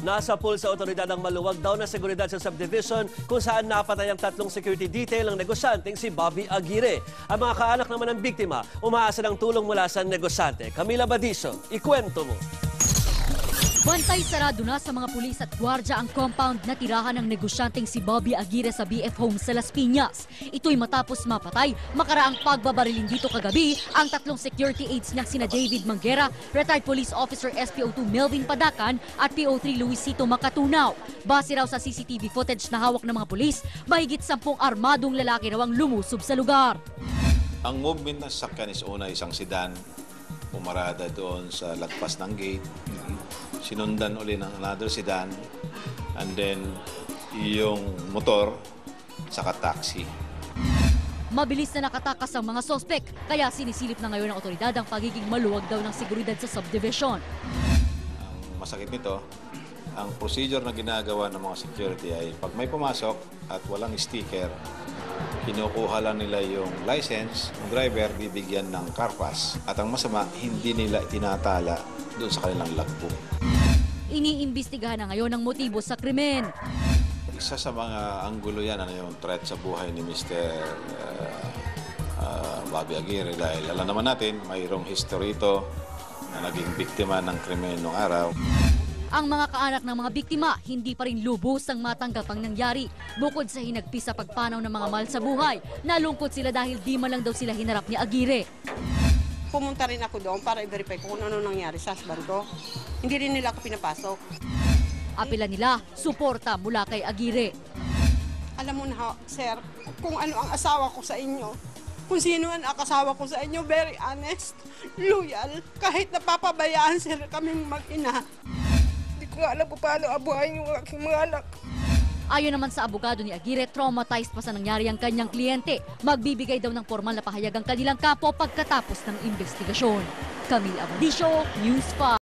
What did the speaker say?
Nasa pool sa otoridad ang maluwag daw na seguridad sa subdivision kung saan napatay ang tatlong security detail ng negosyanteng si Bobby Aguirre. Ang mga kaanak naman ng biktima, umaasa ng tulong mula sa negosyante. Camila Badiso, ikwento mo. Bantay sarado na sa mga pulis at gwardya ang compound na tirahan ng negosyanteng si Bobby Aguirre sa BF Home sa Las Piñas. Ito'y matapos mapatay makaraang pagbabariling dito kagabi ang tatlong security aides niyang sina David Manguera, retired police officer SPO2 Melvin Padakan at PO3 Luisito Makatunaw. Base raw sa CCTV footage na hawak ng mga pulis, mahigit sampung armadong lalaki raw ang lumusob sa lugar. Ang movement ng sasakyan is una isang sedan, pumarada doon sa lagpas ng gate. Sinundan uli ng another sedan, and then yung motor, saka taxi. Mabilis na nakatakas ang mga sospek, kaya sinisilip na ngayon ng otoridad ang pagiging maluwag daw ng seguridad sa subdivision. Ang masakit nito, ang procedure na ginagawa ng mga security ay pag may pumasok at walang sticker, kinukuha lang nila yung license, yung driver bibigyan ng car pass. At ang masama, hindi nila tinatala doon sa kanilang logbook. Iniimbestigahan na ngayon ang motibo sa krimen. Isa sa mga anggulo yan, ano yung threat sa buhay ni Mr. uh, uh, Bobby Aguirre dahil alam naman natin, mayroong history ito na naging biktima ng krimen noong araw. Ang mga kaanak ng mga biktima, hindi pa rin lubos ang matanggap ang nangyari. Bukod sa hinagpis sa pagpanaw ng mga mahal sa buhay, nalungkot sila dahil di man lang daw sila hinarap ni Aguirre. Pumunta rin ako doon para i-verify kung ano nangyari sa husband ko. Hindi rin nila ako pinapasok. Apela nila, suporta mula kay Aguirre. Alam mo na, sir, kung ano ang asawa ko sa inyo. Kung sino ang asawa ko sa inyo, very honest, loyal. Kahit napapabayaan sir kaming mag-ina. Hindi ko alam kung paano abuhayin yung aking mga anak. Ayon naman sa abogado ni Aguirre, traumatized pa sa nangyari ang kanyang kliyente. Magbibigay daw ng formal na pahayag ang kanilang kapo pagkatapos ng investigasyon. Camille Abadisio, News 5.